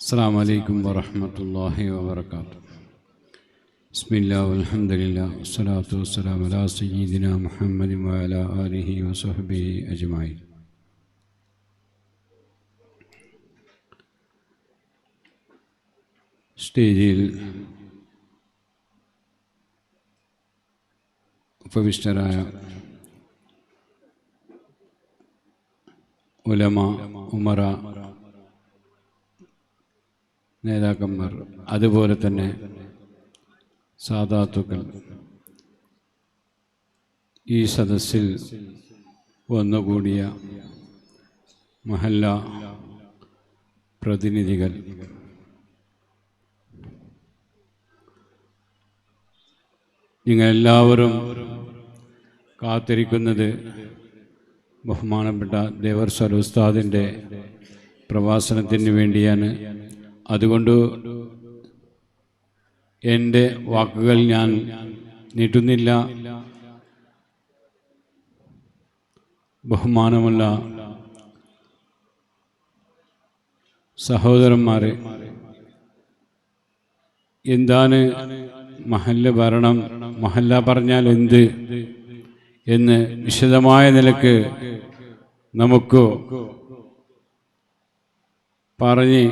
السلام عليكم ورحمة الله وبركاته بسم الله والحمد لله والصلاة والسلام على سيدنا محمد وعلى آله وصحبه أجمعين സ്റ്റേജിൽ ഉപവിഷ്ടരായ ഉലമ ഉമറ നേതാക്കന്മാർ അതുപോലെ തന്നെ സാധാത്തുക്കൾ. ഈ സദസ്സിൽ വന്നുകൂടിയ മഹല്ല പ്രതിനിധികൾ. നിങ്ങളെല്ലാവരും കാത്തിരിക്കുന്നത് ബഹുമാനപ്പെട്ട ദേവർ ഉസ്താദിന്റെ പ്രവാസനത്തിന് വേണ്ടിയാണ്. അതുകൊണ്ട് എന്റെ വാക്കുകൾ ഞാൻ നീട്ടുന്നില്ല. ബഹുമാനമുള്ള സഹോദരന്മാരെ എന്താണ് മഹല്ല ഭരണം? മഹല്ല പറഞ്ഞാൽ എന്ത് എന്ന് വിശദമായ നിലയ്ക്ക് നമുക്ക് പറഞ്ഞ്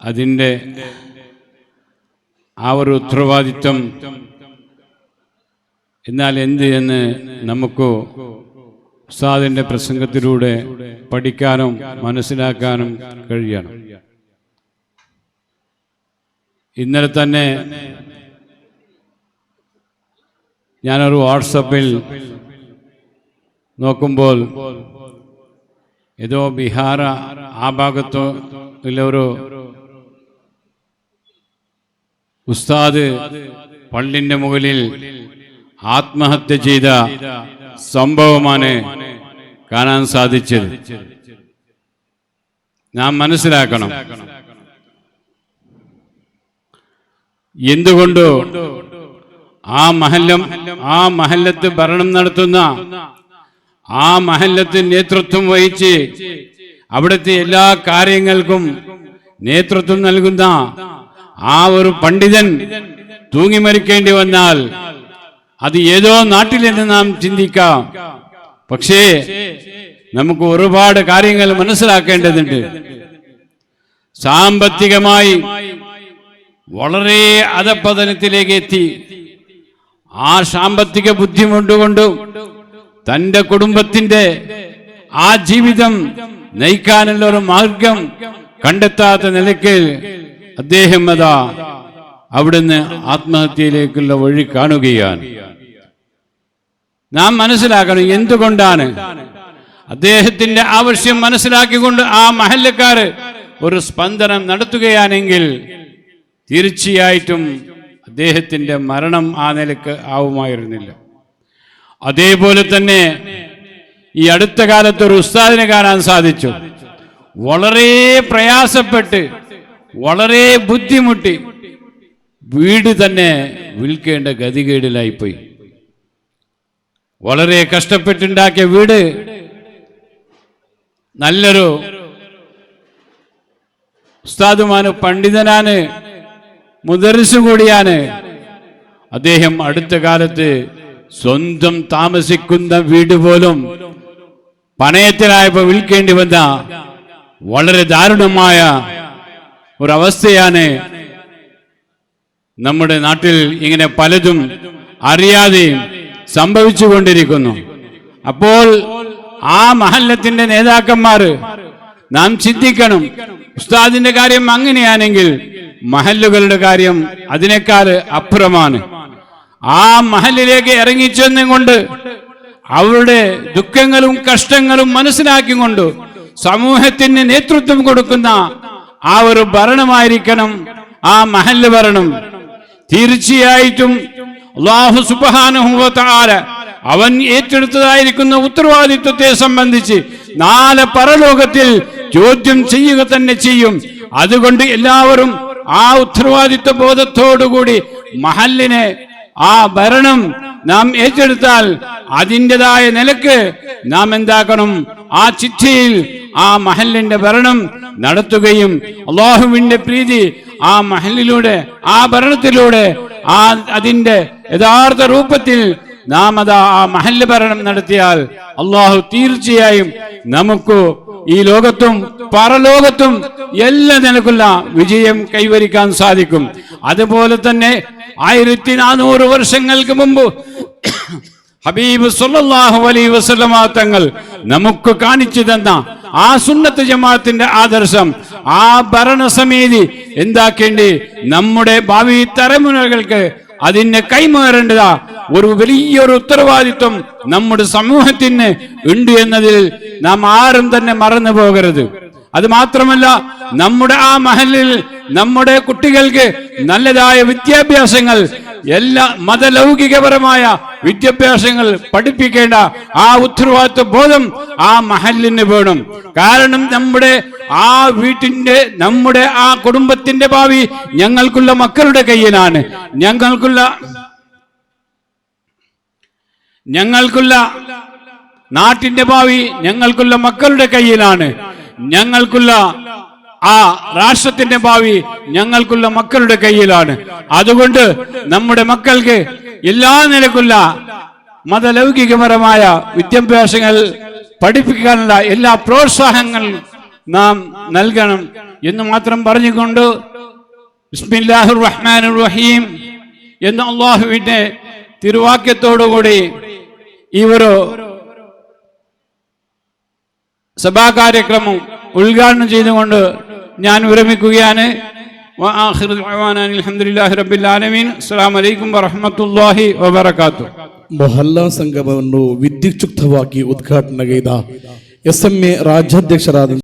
അതിന്റെ ആ ഒരു ഉത്തരവാദിത്വം എന്നാൽ എന്ത് എന്ന് നമുക്ക് ഉസ്താദിന്റെ പ്രസംഗത്തിലൂടെ പഠിക്കാനും മനസ്സിലാക്കാനും കഴിയണം. ഇന്നലെ തന്നെ ഞാനൊരു വാട്സപ്പിൽ നോക്കുമ്പോൾ ഏതോ ബീഹാർ ആ ഭാഗത്തോ ഒരു ഉസ്താദ് പള്ളിന്റെ മുകളിൽ ആത്മഹത്യ ചെയ്ത സംഭവമാണ് കാണാൻ സാധിച്ചത്. നാം മനസ്സിലാക്കണം. എന്തുകൊണ്ട് ആ മഹല്ലം ആ മഹല്ലത്ത് ഭരണം നടത്തുന്ന ആ മഹല്ലത്ത് നേതൃത്വം വഹിച്ച് അവിടുത്തെ എല്ലാ കാര്യങ്ങൾക്കും നേതൃത്വം നൽകുന്ന ആ ഒരു പണ്ഡിതൻ തൂങ്ങി മരിക്കേണ്ടി വന്നാൽ അത് ഏതോ നാട്ടിൽ നിന്ന് നാം ചിന്തിക്കാം. പക്ഷേ നമുക്ക് ഒരുപാട് കാര്യങ്ങൾ മനസ്സിലാക്കേണ്ടതുണ്ട്. സാമ്പത്തികമായി വളരെ അധപ്പതനത്തിലേക്ക് എത്തി. ആ സാമ്പത്തിക ബുദ്ധിമുട്ടുകൊണ്ട് തന്റെ കുടുംബത്തിന്റെ ആ ജീവിതം നയിക്കാനുള്ള ഒരു മാർഗം കണ്ടെത്താത്ത നിലയ്ക്ക് അദ്ദേഹം അതാ അവിടുന്ന് ആത്മഹത്യയിലേക്കുള്ള വഴി കാണുകയാണ്. നാം മനസ്സിലാക്കണം എന്തുകൊണ്ടാണ് അദ്ദേഹത്തിന്റെ ആവശ്യം മനസ്സിലാക്കിക്കൊണ്ട് ആ മഹല്ലക്കാര് ഒരു സ്പന്ദനം നടത്തുകയാണെങ്കിൽ തീർച്ചയായിട്ടും അദ്ദേഹത്തിന്റെ മരണം ആ നിലയ്ക്ക് ആവുമായിരുന്നില്ല. അതേപോലെ തന്നെ ഈ അടുത്ത കാലത്ത് ഒരു ഉസ്താദിനെ കാണാൻ സാധിച്ചു. വളരെ പ്രയാസപ്പെട്ട് വളരെ ബുദ്ധിമുട്ടി. വീട് തന്നെ വിൽക്കേണ്ട ഗതികേടിലായിപ്പോയി. വളരെ കഷ്ടപ്പെട്ടുണ്ടാക്കിയ വീട് നല്ലൊരു ഉസ്താദുമാന് പണ്ഡിതനാണ് മുദർസും കൂടിയാണ് അദ്ദേഹം അടുത്ത കാലത്ത് സ്വന്തം താമസിക്കുന്ന വീട് പോലും പണയത്തിലായപ്പോ വിൽക്കേണ്ടി വന്ന വളരെ ദാരുണമായ ഒരവസ്ഥയാണ് നമ്മുടെ നാട്ടിൽ ഇങ്ങനെ പലതും അറിയാതെ സംഭവിച്ചുകൊണ്ടിരിക്കുന്നു. അപ്പോൾ ആ മഹല്ലത്തിന്റെ നേതാക്കന്മാർ നാം ചിന്തിക്കണം ഉസ്താദിന്റെ കാര്യം അങ്ങനെയാണെങ്കിൽ മഹല്ലുകളുടെ കാര്യം അതിനേക്കാൾ അപ്പുറമാണ്. ആ മഹലിലേക്ക് ഇറങ്ങിച്ചെന്നും കൊണ്ട് അവരുടെ ദുഃഖങ്ങളും കഷ്ടങ്ങളും മനസ്സിലാക്കിക്കൊണ്ട് സമൂഹത്തിന് നേതൃത്വം കൊടുക്കുന്ന ആ ഒരു ഭരണമായിരിക്കണം ആ മഹല്ല് ഭരണം തീർച്ചയായിട്ടും അള്ളാഹു സുബാനുഭവത്താല അവൻ ഏറ്റെടുത്തതായിരിക്കുന്ന ഉത്തരവാദിത്വത്തെ സംബന്ധിച്ച് നാല് പരലോകത്തിൽ ചോദ്യം ചെയ്യുക തന്നെ ചെയ്യും. അതുകൊണ്ട് എല്ലാവരും ആ ഉത്തരവാദിത്വ ബോധത്തോടുകൂടി മഹല്ലിനെ ആ ഭരണം നാം ഏറ്റെടുത്താൽ അതിന്റെതായ നിലയ്ക്ക് നാം എന്താക്കണം? ആ ചിറ്റയിൽ ആ മഹലിന്റെ ഭരണം നടത്തുകയും അള്ളാഹുവിന്റെ പ്രീതി ആ മഹലിലൂടെ ആ ഭരണത്തിലൂടെ ആ അതിന്റെ യഥാർത്ഥ രൂപത്തിൽ നാം അതാ ആ മഹല്ല് ഭരണം നടത്തിയാൽ അള്ളാഹു തീർച്ചയായും നമുക്ക് ഈ ലോകത്തും പരലോകത്തും എല്ലാ നിലക്കുള്ള വിജയം കൈവരിക്കാൻ സാധിക്കും. അതുപോലെ തന്നെ ആയിരത്തി നാനൂറ് വർഷങ്ങൾക്ക് മുമ്പ് ഹബീബ് സുല്ലാഹു അലൈ വസല്ലമ തങ്ങൾ നമുക്ക് കാണിച്ചു തന്ന ആ സുന്നത്ത് ജമാഅത്തിന്റെ ആദർശം ആ ഭരണസമിതി എന്താക്കേണ്ടി? നമ്മുടെ ഭാവി തലമുറകൾക്ക് അതിനെ കൈമാറേണ്ടതാ. ഒരു വലിയൊരു ഉത്തരവാദിത്വം നമ്മുടെ സമൂഹത്തിന് ഉണ്ട് എന്നതിൽ നാം ആരും തന്നെ മറന്നു പോകരുത്. അത് മാത്രമല്ല നമ്മുടെ ആ മഹലിൽ നമ്മുടെ കുട്ടികൾക്ക് നല്ലതായ വിദ്യാഭ്യാസങ്ങൾ എല്ലാ മതലൗകികപരമായ വിദ്യാഭ്യാസങ്ങൾ പഠിപ്പിക്കേണ്ട ആ ഉത്തരവാദിത്വ ബോധം ആ മഹലിന് വേണം. കാരണം നമ്മുടെ ആ വീട്ടിന്റെ നമ്മുടെ ആ കുടുംബത്തിന്റെ ഭാവി ഞങ്ങൾക്കുള്ള മക്കളുടെ കയ്യിലാണ്. ഞങ്ങൾക്കുള്ള ഞങ്ങൾക്കുള്ള നാട്ടിന്റെ ഭാവി ഞങ്ങൾക്കുള്ള മക്കളുടെ കയ്യിലാണ്. ഞങ്ങൾക്കുള്ള ആ രാഷ്ട്രത്തിന്റെ ഭാവി ഞങ്ങൾക്കുള്ള മക്കളുടെ കയ്യിലാണ്. അതുകൊണ്ട് നമ്മുടെ മക്കൾക്ക് എല്ലാ നിലക്കുള്ള മതലൗകികപരമായ വിദ്യാഭ്യാസങ്ങൾ പഠിപ്പിക്കാനുള്ള എല്ലാ പ്രോത്സാഹങ്ങൾ നാം നൽകണം എന്ന് മാത്രം പറഞ്ഞുകൊണ്ട് ബിസ്മില്ലാഹിർ റഹ്മാനുർ റഹീം എന്ന അള്ളാഹുവിന്റെ തിരുവാക്യത്തോടുകൂടി ഈ ഒരു സഭാ കാര്യക്രമം ഉദ്ഘാടനം ചെയ്തുകൊണ്ട് ഞാൻ വിരമിക്കുകയാണ്. وآخر دعوانا الحمد لله رب العالمين السلام عليكم ورحمة الله وبركاته ಮೊಹಲ್ಲಾ نگئی دا اسم میں ಎಂ دیکھ شرادن